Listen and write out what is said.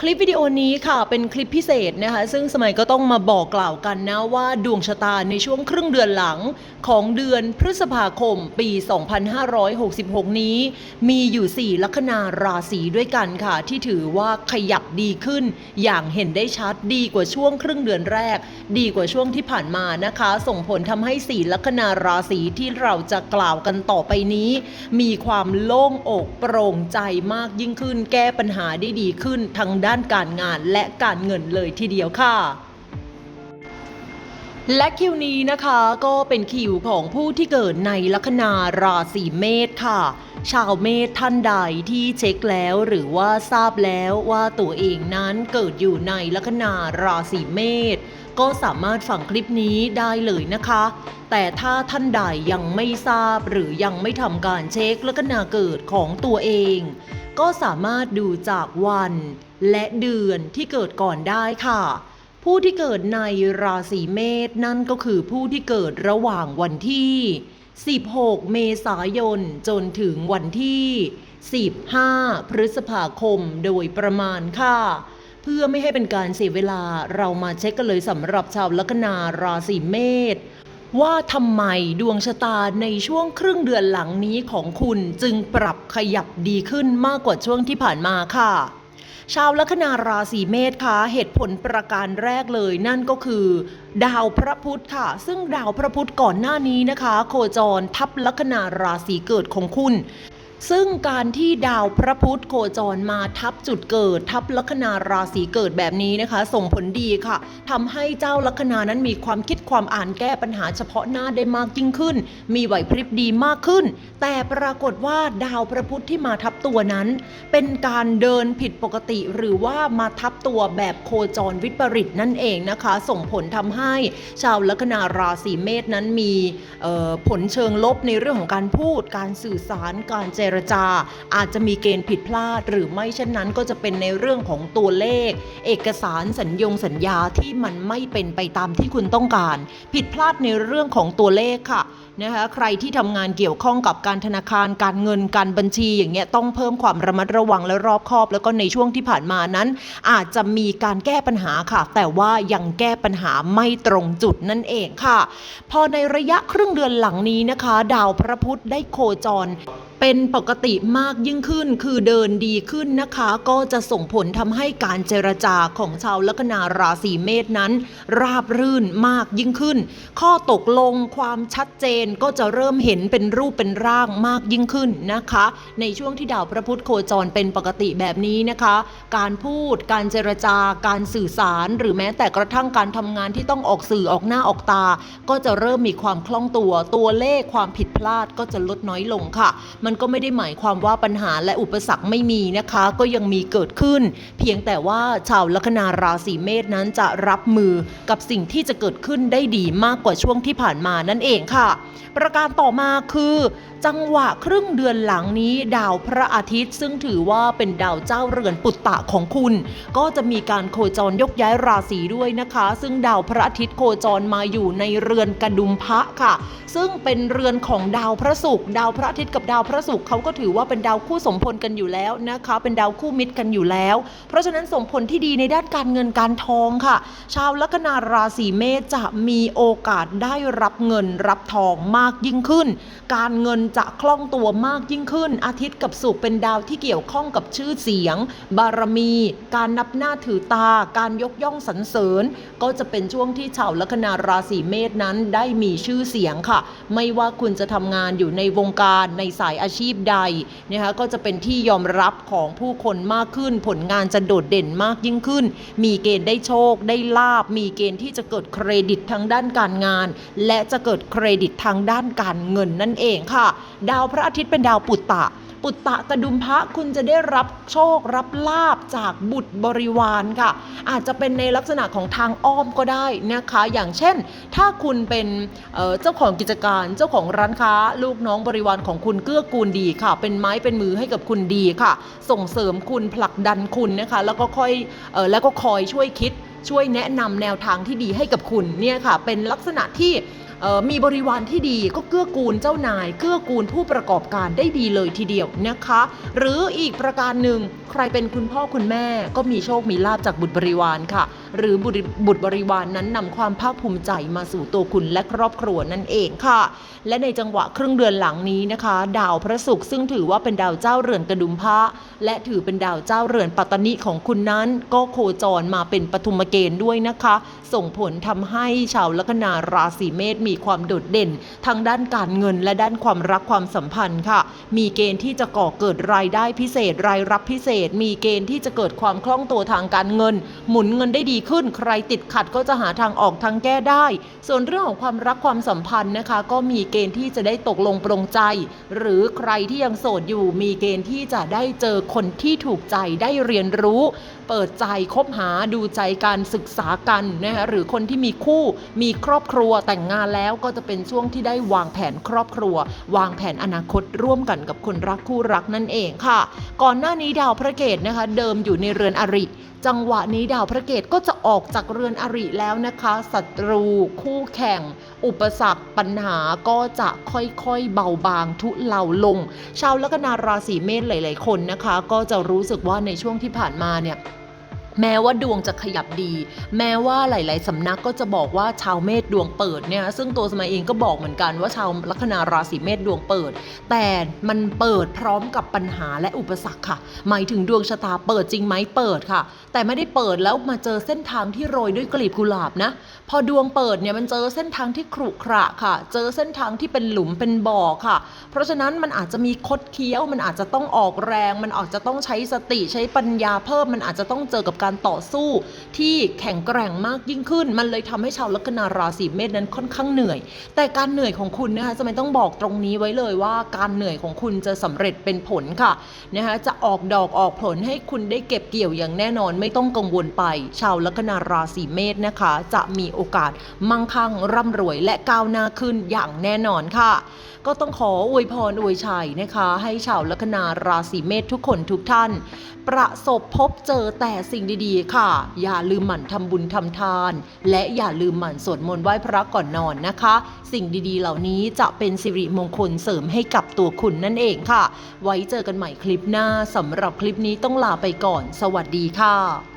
คลิปวิดีโอนี้ค่ะเป็นคลิปพิเศษนะคะ ซึ่งสมัยก็ต้องมาบอกกล่าวกันนะว่าดวงชะตาในช่วงครึ่งเดือนหลังของเดือนพฤษภาคมปี 2566 นี้ มีอยู่ 4 ลัคนาราศีด้วยกันค่ะ ที่ถือว่าขยับดีขึ้น อย่างเห็นได้ชัดดีกว่าช่วงครึ่งเดือนแรก ดีกว่าช่วงที่ผ่านมานะคะ ส่งผลทำให้ 4 ลัคนาราศีที่เราจะกล่าวกันต่อไปนี้ มีความโล่งอกโปร่งใจมากยิ่งขึ้น แก้ปัญหาได้ดีขึ้นทั้งด้านการงานและการเงินเลยทีเดียวค่ะและคิวนี้นะคะก็เป็นคิวของผู้ที่เกิดในลัคนาราศีเมษค่ะ ชาวเมษท่านใดที่เช็คแล้วหรือว่าทราบแล้วว่าตัวเองนั้นเกิดอยู่ในลัคนาราศีเมษก็สามารถฟังคลิปนี้ได้เลยนะคะ แต่ถ้าท่านใดยังไม่ทราบหรือยังไม่ทำการเช็คลัคนาเกิดของตัวเอง ก็สามารถดูจากวันและเดือนที่เกิดก่อนได้ค่ะ ผู้ที่เกิดในราศีเมษนั่นก็คือผู้ที่เกิดระหว่างวันที่ 16 เมษายนจนถึงวันที่ 15 พฤษภาคมโดยประมาณค่ะเพื่อไม่ให้เป็นการเสียเวลาเรามาเช็คกันเลยสำหรับชาวลัคนาราศีเมษ ว่าทำไมดวงชะตาในช่วงครึ่งเดือนหลังนี้ของคุณจึงปรับขยับดีขึ้นมากกว่าช่วงที่ผ่านมาค่ะ ชาวลัคนาราศีเมษคะเหตุผลประการแรกเลยนั่นก็คือ ดาวพระพุธค่ะ ซึ่งดาวพระพุธก่อนหน้านี้นะคะ โคจรทับลัคนาราศีเกิดของคุณ ซึ่งการที่ดาวพระพุธโคจรมาทับจุดเกิด ทับลัคนาราศีเกิดแบบนี้นะคะ ส่งผลดีค่ะทำให้เจ้าลัคนานั้นมีความคิดความอ่านแก้ปัญหาเฉพาะหน้าได้มากยิ่งขึ้น มีไหวพริบดีมากขึ้น แต่ปรากฏว่าดาวพระพุธที่มาทับตัวนั้น เป็นการเดินผิดปกติหรือว่ามาทับตัวแบบโคจรวิปริตนั่นเองนะคะ ส่งผลทำให้ชาวลัคนาราศีเมษนั้นมีผลเชิงลบในเรื่องของการพูด การสื่อสารการเจรจา อาจจะมีเกณฑ์ผิดพลาด หรือไม่เช่นนั้นก็จะเป็นในเรื่องของตัวเลข เอกสารสัญญงสัญญาที่มันไม่เป็นไปตามที่คุณต้องการ ผิดพลาดในเรื่องของตัวเลขค่ะนะคะใครที่ทำงานเกี่ยวข้องกับการธนาคารการเงินการบัญชีอย่างเงี้ยต้องเพิ่มความระมัดระวังและรอบคอบ แล้วก็ในช่วงที่ผ่านมานั้น อาจจะมีการแก้ปัญหาค่ะ แต่ว่ายังแก้ปัญหาไม่ตรงจุดนั่นเองค่ะ พอในระยะครึ่งเดือนหลังนี้นะคะ ดาวพระพุธได้โคจร เป็นปกติมากยิ่งขึ้นคือเดินดีขึ้นนะคะ ก็จะส่งผลทำให้การเจรจาของชาวลัคนาราศีเมษนั้น ราบรื่นมากยิ่งขึ้น ข้อตกลงความชัดเจนก็จะเริ่มเห็นเป็นรูปเป็นร่างมากยิ่งขึ้นนะคะ ในช่วงที่ดาวพระพุธโคจรเป็นปกติแบบนี้นะคะ การพูดการเจรจาการสื่อสาร หรือแม้แต่กระทั่งการทำงานที่ต้องออกสื่อออกหน้าออกตา ก็จะเริ่มมีความคล่องตัวตัวเลขความผิดพลาดก็จะลดน้อยลงค่ะ มันมันก็ไม่ได้หมายความว่าปัญหาและอุปสรรคไม่มีนะคะ ก็ยังมีเกิดขึ้น เพียงแต่ว่าชาวลัคนาราศีเมษนั้นจะรับมือกับสิ่งที่จะเกิดขึ้นได้ดีมากกว่าช่วงที่ผ่านมานั่นเองค่ะ ประการต่อมาคือ จังหวะครึ่งเดือนหลังนี้ดาวพระอาทิตย์ ซึ่งถือว่าเป็นดาวเจ้าเรือนปุตตะของคุณ ก็จะมีการโคจรยกย้ายราศีด้วยนะคะ ซึ่งดาวพระอาทิตย์โคจรมาอยู่ในเรือนกระดุมพระค่ะ ซึ่งเป็นเรือนของดาวพระศุกร์ดาวพระอาทิตย์กับดาวพระศุกร์เขาก็ถือว่าเป็นดาวคู่สมพลกันอยู่แล้วนะคะเป็นดาวคู่มิตรกันอยู่แล้ว เพราะฉะนั้นส่งผลที่ดีในด้านการเงินการทองค่ะ ชาวลัคนาราศีเมษจะมีโอกาสได้รับเงินรับทองมากยิ่งขึ้น การเงินจะคล่องตัวมากยิ่งขึ้น อาทิตย์กับศุกร์เป็นดาวที่เกี่ยวข้องกับชื่อเสียง บารมี การนับหน้าถือตา การยกย่องสรรเสริญ ก็จะเป็นช่วงที่ชาวลัคนาราศีเมษนั้นได้มีชื่อเสียงค่ะ ไม่ว่าคุณจะทำงานอยู่ในวงการในสายอาชีพใดนะคะก็จะเป็นที่ยอมรับของผู้คนมากขึ้น ผลงานจะโดดเด่นมากยิ่งขึ้น มีเกณฑ์ได้โชค ได้ลาบ มีเกณฑ์ที่จะเกิดเครดิตทางด้านการงาน และจะเกิดเครดิตทางด้านการเงินนั่นเองค่ะ ดาวพระอาทิตย์เป็นดาวปุตตะ ปุตตะกระดุมพระคุณจะได้รับโชครับลาบจากบุตรบริวารค่ะ อาจจะเป็นในลักษณะของทางอ้อมก็ได้นะคะ อย่างเช่น ถ้าคุณเป็นเเจ้าของกิจการเจ้าของร้านค้า ลูกน้องบริวารของคุณเกื้อกูลดีค่ะ เป็นไม้เป็นมือให้กับคุณดีค่ะ ส่งเสริมคุณผลักดันคุณนะคะ แล้วก็ค่อยออแล้วก็คอยช่วยคิดช่วยแนะนำแนวทางที่ดีให้กับคุณเนี่ยค่ะ เป็นลักษณะที่ มีบริวารที่ดีก็เกื้อกูลเจ้านาย เกื้อกูลผู้ประกอบการได้ดีเลยทีเดียวนะคะ หรืออีกประการหนึ่งใครเป็นคุณพ่อคุณแม่ก็มีโชคมีลาบจากบุตรบริวารค่ะ หรือบุตรบริวารนนั้นนำความภาคภูมิใจมาสู่ตัวคุณและครอบครัวนั่นเองค่ะ และในจังหวะครึ่งเดือนหลังนี้นะคะ ดาวพระศุกร์ซึ่งถือว่าเป็นดาวเจ้าเรือนกระดุมพระและถือเป็นดาวเจ้าเรือนปัตตนิของคุณนั้น ก็โคจรมาเป็นปฐุมเกณฑ์ด้วยนะคะ ส่งผลทำให้ชาวลัคนาราศีเมษมีความโดดเด่นทางด้านการเงินและด้านความรักความสัมพันธ์ค่ะ มีเกณฑ์ที่จะก่อเกิดรายได้พิเศษรายรับพิเศษ มีเกณฑ์ที่จะเกิดความคล่องตัวทางการเงิน หมุนเงินได้ดีขึ้น ใครติดขัดก็จะหาทางออกทางแก้ได้ ส่วนเรื่องของความรักความสัมพันธ์นะคะ ก็มีเกณฑ์ที่จะได้ตกลงปรงใจ หรือใครที่ยังโสดอยู่มีเกณฑ์ที่จะได้เจอคนที่ถูกใจได้เรียนรู้ เปิดใจคบหาดูใจการศึกษากันนะคะหรือคนที่มีคู่มีครอบครัวแต่งงานแล้วก็จะเป็นช่วงที่ได้วางแผนครอบครัว วางแผนอนาคตร่วมกันกับคนรักคู่รักนั่นเองค่ะ ก่อนหน้านี้ดาวพระเกตนะคะ เดิมอยู่ในเรือนอริ จังหวะนี้ดาวพระเกตก็จะออกจากเรือนอริแล้วนะคะศัตรูคู่แข่ง อุปสรรคปัญหาก็จะค่อยๆเบาบางทุเลาลง ชาวลัคนาราศีเมษหลาย ๆ คนนะคะ ก็จะรู้สึกว่าในช่วงที่ผ่านมาเนี่ย แม้ว่าดวงจะขยับดี แม้ว่าหลาย ๆ สำนักก็จะบอกว่าชาวเมษดวงเปิดเนี่ยซึ่งตัวสมัยเองก็บอกเหมือนกันว่าชาวลัคนาราศีเมษดวงเปิด แต่มันเปิดพร้อมกับปัญหาและอุปสรรคค่ะ หมายถึงดวงชะตาเปิดจริงไหมเปิดค่ะ แต่ไม่ได้เปิดแล้วมาเจอเส้นทางที่โรยด้วยกลีบกุหลาบนะ พอดวงเปิดเนี่ยมันเจอเส้นทางที่ขรุขระค่ะ เจอเส้นทางที่เป็นหลุมเป็นบ่อค่ะ เพราะฉะนั้นมันอาจจะมีคดเคี้ยว มันอาจจะต้องออกแรง มันอาจจะต้องใช้สติใช้ปัญญาเพิ่มมันอาจจะต้องเจอกับการต่อสู้ที่แข็งแกร่งมากยิ่งขึ้น มันเลยทำให้ชาวลัคนาราศีเมษนั้นค่อนข้างเหนื่อย แต่การเหนื่อยของคุณนะคะจะไม่ต้องบอกตรงนี้ไว้เลยว่าการเหนื่อยของคุณจะสำเร็จเป็นผลค่ะนะคะจะออกดอกออกผลให้คุณได้เก็บเกี่ยวอย่างแน่นอนไม่ต้องกังวลไป ชาวลัคนาราศีเมษนะคะ จะมีโอกาสมั่งคั่งร่ำรวยและก้าวหน้าขึ้นอย่างแน่นอนค่ะ ก็ต้องขออวยพรอวยชัยนะคะ ให้ชาวลัคนาราศีเมษทุกคนทุกท่าน ประสบพบเจอแต่สิ่งดีๆ ค่ะ อย่าลืมหมั่นทำบุญทำทาน และอย่าลืมหมั่นสวดมนต์ไหว้พระก่อนนอนนะคะ สิ่งดีๆ เหล่านี้จะเป็นสิริมงคลเสริมให้กับตัวคุณนั่นเองค่ะ ไว้เจอกันใหม่คลิปหน้าสำหรับคลิปนี้ต้องลาไปก่อน สวัสดีค่ะ